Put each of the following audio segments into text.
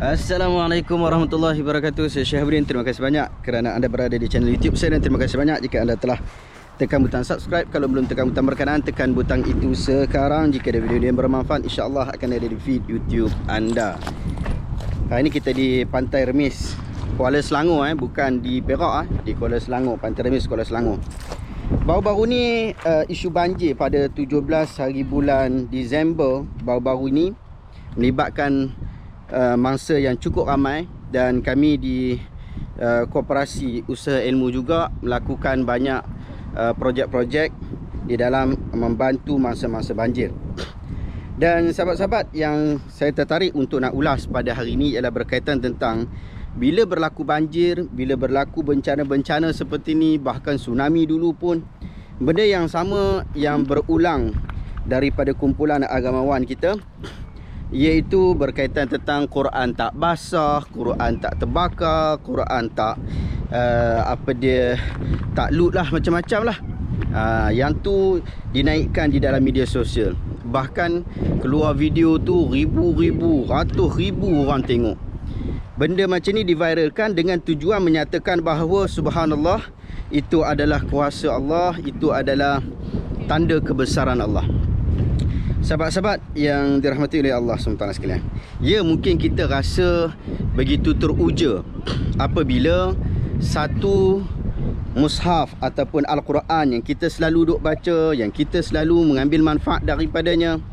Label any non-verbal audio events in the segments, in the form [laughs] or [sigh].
Assalamualaikum warahmatullahi wabarakatuh. Saya Syahabudin Terima kasih banyak kerana anda berada di channel YouTube saya Dan terima kasih banyak jika anda telah tekan butang subscribe. Kalau belum tekan butang berkenaan Tekan butang itu sekarang. Jika ada video yang bermanfaat InsyaAllah akan ada di feed YouTube anda. Hari ini kita di Pantai Remis Kuala Selangor eh. Bukan di Perak eh. Di Kuala Selangor Pantai Remis Kuala Selangor. Baru-baru ni uh, isu banjir pada 17 hari bulan Disember Baru-baru ni Melibatkan uh, mangsa yang cukup ramai dan kami di uh, koperasi usaha ilmu juga melakukan banyak uh, projek-projek di dalam membantu masa-masa banjir. Dan sahabat-sahabat yang saya tertarik untuk nak ulas pada hari ini ialah berkaitan tentang bila berlaku banjir, bila berlaku bencana-bencana seperti ni, bahkan tsunami dulu pun benda yang sama yang berulang daripada kumpulan agamawan kita iaitu berkaitan tentang Quran tak basah, Quran tak terbakar, Quran tak uh, apa dia tak loot lah macam-macam lah. Uh, yang tu dinaikkan di dalam media sosial. Bahkan keluar video tu ribu-ribu, ratus ribu orang tengok. Benda macam ni diviralkan dengan tujuan menyatakan bahawa subhanallah itu adalah kuasa Allah, itu adalah tanda kebesaran Allah. Sahabat-sahabat yang dirahmati oleh Allah SWT sekalian. Ya mungkin kita rasa begitu teruja Apabila satu mushaf ataupun Al-Quran yang kita selalu duk baca Yang kita selalu mengambil manfaat daripadanya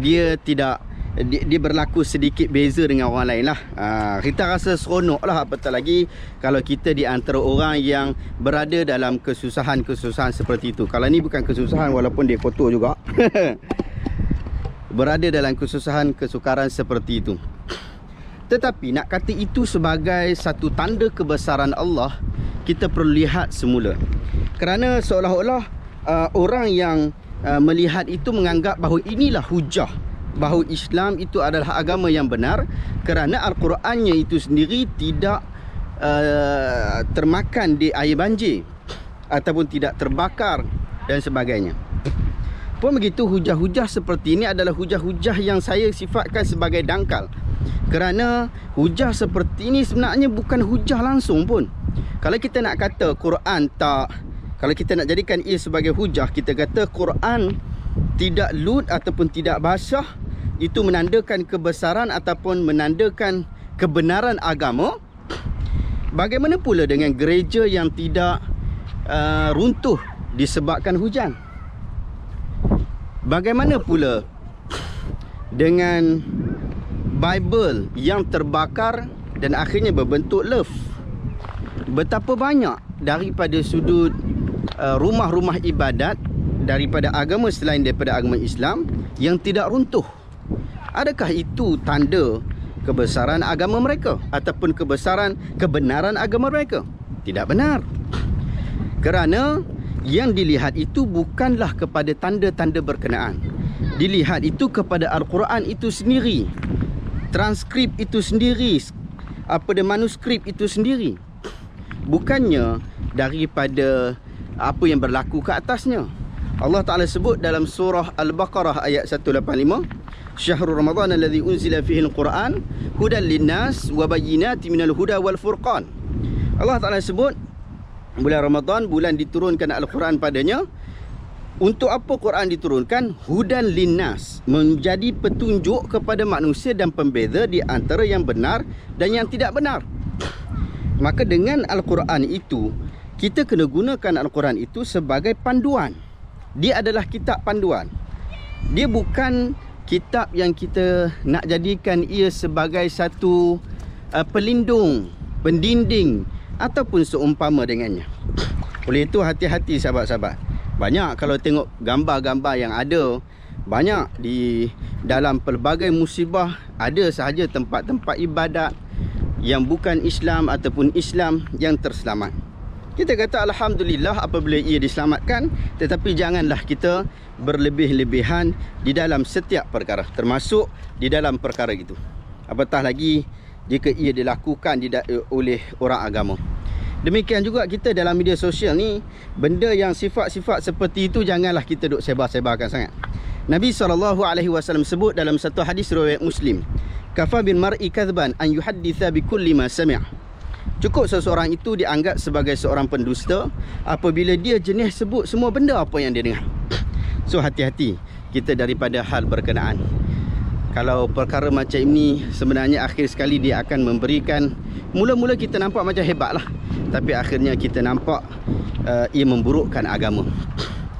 Dia tidak dia, dia berlaku sedikit beza dengan orang lain lah. Ha, Kita rasa seronok lah apatah lagi Kalau kita di antara orang yang berada dalam kesusahan-kesusahan seperti itu. Kalau ni bukan kesusahan walaupun dia kotor juga [laughs] berada dalam kesusahan kesukaran seperti itu. Tetapi nak kata itu sebagai satu tanda kebesaran Allah, kita perlu lihat semula. Kerana seolah-olah uh, orang yang uh, melihat itu menganggap bahawa inilah hujah bahawa Islam itu adalah agama yang benar kerana Al-Qurannya itu sendiri tidak uh, termakan di air banjir ataupun tidak terbakar dan sebagainya. Pun begitu hujah-hujah seperti ini adalah hujah-hujah yang saya sifatkan sebagai dangkal. Kerana hujah seperti ini sebenarnya bukan hujah langsung pun. Kalau kita nak kata Quran tak kalau kita nak jadikan ia sebagai hujah, kita kata Quran tidak lut ataupun tidak basah itu menandakan kebesaran ataupun menandakan kebenaran agama. Bagaimana pula dengan gereja yang tidak uh, runtuh disebabkan hujan? Bagaimana pula dengan Bible yang terbakar dan akhirnya berbentuk love? Betapa banyak daripada sudut uh, rumah-rumah ibadat daripada agama selain daripada agama Islam yang tidak runtuh? Adakah itu tanda kebesaran agama mereka ataupun kebesaran kebenaran agama mereka? Tidak benar. Kerana yang dilihat itu bukanlah kepada tanda-tanda berkenaan. Dilihat itu kepada Al-Quran itu sendiri. Transkrip itu sendiri. Apa dia manuskrip itu sendiri. Bukannya daripada apa yang berlaku ke atasnya. Allah Ta'ala sebut dalam surah Al-Baqarah ayat 185. Syahrul Ramadan alladhi unzila fihi al-Quran hudan linnas wa bayyinati minal huda wal furqan. Allah Ta'ala sebut bulan Ramadan bulan diturunkan Al-Quran padanya. Untuk apa Quran diturunkan? Hudan linnas menjadi petunjuk kepada manusia dan pembeza di antara yang benar dan yang tidak benar. Maka dengan Al-Quran itu kita kena gunakan Al-Quran itu sebagai panduan. Dia adalah kitab panduan. Dia bukan kitab yang kita nak jadikan ia sebagai satu uh, pelindung pendinding ataupun seumpama dengannya. Oleh itu hati-hati sahabat-sahabat. Banyak kalau tengok gambar-gambar yang ada banyak di dalam pelbagai musibah ada sahaja tempat-tempat ibadat yang bukan Islam ataupun Islam yang terselamat. Kita kata alhamdulillah apabila ia diselamatkan tetapi janganlah kita berlebih-lebihan di dalam setiap perkara termasuk di dalam perkara itu. Apatah lagi jika ia dilakukan oleh orang agama. Demikian juga kita dalam media sosial ni benda yang sifat-sifat seperti itu janganlah kita duk sebar-sebarkan sangat. Nabi SAW sebut dalam satu hadis riwayat Muslim, kafa bin mar'i kadhban an yuhadditha bi kulli ma sami' Cukup seseorang itu dianggap sebagai seorang pendusta apabila dia jenis sebut semua benda apa yang dia dengar. So hati-hati kita daripada hal berkenaan. Kalau perkara macam ini sebenarnya akhir sekali dia akan memberikan mula-mula kita nampak macam hebat lah. Tapi akhirnya kita nampak uh, ia memburukkan agama.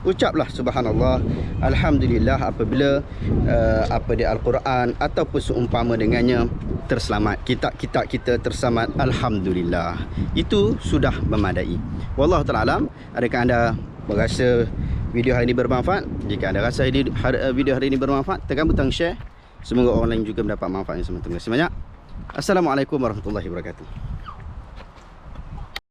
Ucaplah subhanallah alhamdulillah apabila uh, apa di al-Quran ataupun seumpama dengannya terselamat. Kitab-kitab kita terselamat alhamdulillah. Itu sudah memadai. Wallahu taala. Adakah anda berasa video hari ini bermanfaat? Jika anda rasa video hari ini bermanfaat, tekan butang share. Semoga orang lain juga mendapat manfaat yang sama. Terima kasih banyak. Assalamualaikum warahmatullahi wabarakatuh.